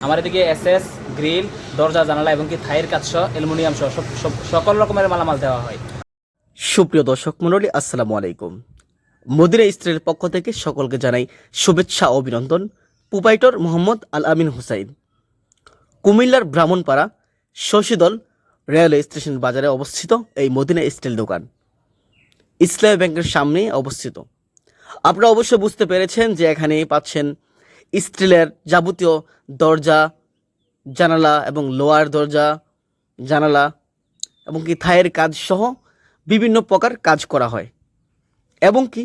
আমার এদিকে SS, grill, দরজা, জানালা এবং কি থাইয়ের কাজ সহ অ্যালুমিনিয়াম সহ সকল রকমের মালামাল দেওয়া হয়। সুপ্রিয় দর্শক মণ্ডলী, আসসালামু আলাইকুম। মদিনা স্ত্রীর পক্ষ থেকে সকলকে জানাই শুভেচ্ছা অভিনন্দন। পুপাইটর মোহাম্মদ আল আমিন হুসাইন। কুমিল্লার ব্রাহ্মণপাড়া শশীদল রেলওয়ে স্টেশন বাজারে অবস্থিত এই মদিনা স্টিল দোকান ইসলামী ব্যাংকের সামনে অবস্থিত। আপনারা অবশ্যই বুঝতে পেরেছেন যে এখানে পাচ্ছেন স্টিলের যাবতীয় দরজা, জানালা এবং লোয়ার দরজা, জানালা এবং কি থায়ের কাজ সহ বিভিন্ন প্রকার কাজ করা হয়। এবং কি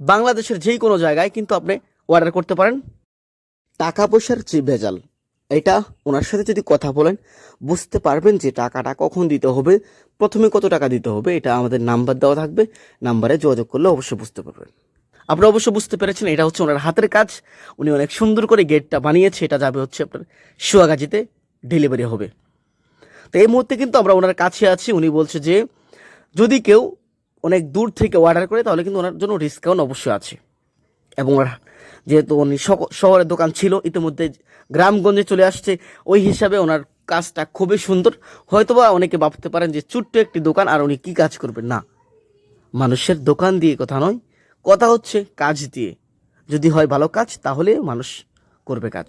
বাংলাদেশের যেই কোনো জায়গায় কিন্তু আপনি অর্ডার করতে পারেন। টাকা পয়সার যে ভেজাল, এটা ওনার সাথে যদি কথা বলেন, বুঝতে পারবেন যে টাকাটা কখন দিতে হবে, প্রথমে কত টাকা দিতে হবে, এটা আমাদের নাম্বার দেওয়া থাকবে, নাম্বারে যোগাযোগ করলে অবশ্যই বুঝতে পারবেন। আপনারা অবশ্যই বুঝতে পেরেছেন, এটা হচ্ছে ওনার হাতের কাজ। উনি অনেক সুন্দর করে গেটটা বানিয়েছে, এটা যাবে হচ্ছে আপনার সুয়াগাজিতে ডেলিভারি হবে। তো এই মুহূর্তে কিন্তু আমরা ওনার কাছে আছি, উনি বলছে যে, যদি কেউ অনেক দূর থেকে অর্ডার করে, তাহলে কিন্তু ওনার জন্য ডিসকাউন্ট অবশ্যই আছে। এবং যেহেতু উনি শহরের দোকান ছিল, ইতিমধ্যে গ্রামগঞ্জে চলে আসছে, ওই হিসাবে ওনার কাজটা খুবই সুন্দর। হয়তোবা অনেকে ভাবতে পারেন যে, ছোট্ট একটি দোকান, আর উনি কী কাজ করবেন? না। মানুষের দোকান দিয়ে কথা নয় কথা হচ্ছে কাজ দিয়ে। যদি হয় ভালো কাজ, তাহলে মানুষ করবে কাজ,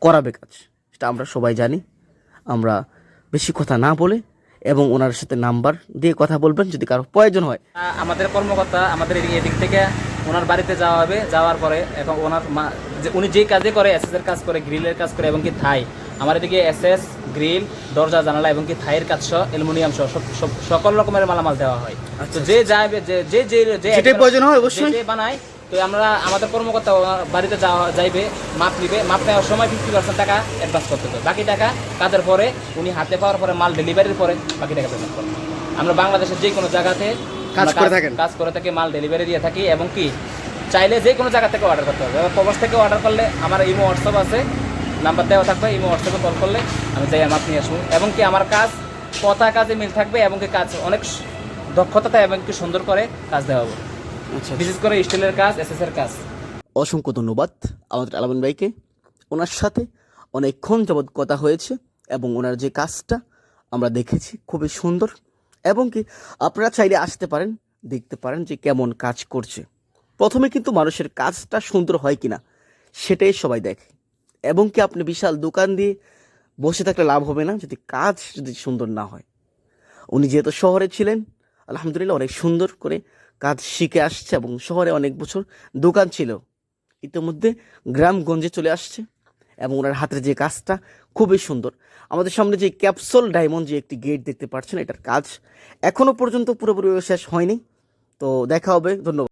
করাবে কাজ। সেটা আমরা সবাই জানি। আমরা বেশি কথা না বলে এবং ওনার সাথে নাম্বার দিয়ে কথা বলবেন যদি কারও প্রয়োজন হয়। আমাদের কর্মকর্তা আমাদের এদিকে থেকে ওনার বাড়িতে যাওয়া হবে। যাওয়ার পরে এখন ওনার মা- যে উনি যেই কাজে করে এসএস এর কাজ করে, গ্রিলের কাজ করে, এবং কি থাই আমার এদিকে এসএস গ্রিল দরজা জানালা এবং কি থাইয়ের কাজ সহ অ্যালুমিনিয়াম সহ সব- সকল রকমের মালামাল দেওয়া হয়। তো যে যাবে যে যে যে যে যেটাই প্রয়োজন হয় অবশ্যই। যে বানায় তো আমরা আমাদের কর্মকর্তা বাড়িতে যাওয়া যাইবে মাপ নিবে। মাপ নেওয়ার সময় ফিফটি পার্সেন্ট টাকা অ্যাডভান্স করতে হবে। বাকি টাকা কাজের পরে উনি হাতে পাওয়ার পরে মাল ডেলিভারির পরে বাকি টাকা পেমেন্ট করবে আমরা বাংলাদেশের যে কোনো জায়গাতে কাজ করে থাকেন। কাজ করে থাকি মাল ডেলিভারি দিয়ে থাকি এবং কি চাইলে যে কোনো জায়গা থেকে অর্ডার করতে হবে। প্রবাস থেকে অর্ডার করলে আমার ইমো হোয়াটসঅ্যাপ আছে। নাম্বার দেওয়া থাকবে ইমো হোয়াটসঅ্যাপে কল করলে আমি যাই মাপ নিয়ে আসব। এবং কি আমার কাজ কথা কাজে মিল থাকবে এবং কি কাজ অনেক দক্ষতা এবং কি সুন্দর করে কাজ দেওয়া হবে। আচ্ছা বিশেষ করে স্টিলের কাজ এসএস এর কাজ। অসংখ্য ধন্যবাদ আমাদের আলামিন ভাইকে। ওনার সাথে অনেকক্ষণ যাবৎ কথা হয়েছে এবং ওনার যে কাজটা আমরা দেখেছি খুবই সুন্দর এবং কি আপনারা চাইলে আসতে পারেন দেখতে পারেন যে কেমন কাজ করছে। প্রথমে কিন্তু মানুষের কাজটা সুন্দর হয় কিনা সেটাই সবাই দেখে। এবং কি আপনি বিশাল দোকান দিয়ে বসে থাকলে লাভ হবে না? যদি কাজ যদি সুন্দর না হয়। উনি যেহেতু শহরে ছিলেন, আলহামদুলিল্লাহ অনেক সুন্দর করে কাজ শিখে আসছে এবং শহরে অনেক বছর দোকান ছিল। ইতিমধ্যে গ্রামগঞ্জে চলে আসছে এবং ওনার হাতের যে কাজটা খুবই সুন্দর। আমাদের সামনে যে ক্যাপসুল ডায়মন্ড যে একটি গেট দেখতে পাচ্ছেন, এটার কাজ এখনও পর্যন্ত পুরোপুরি শেষ হয়নি। তো দেখা হবে, ধন্যবাদ।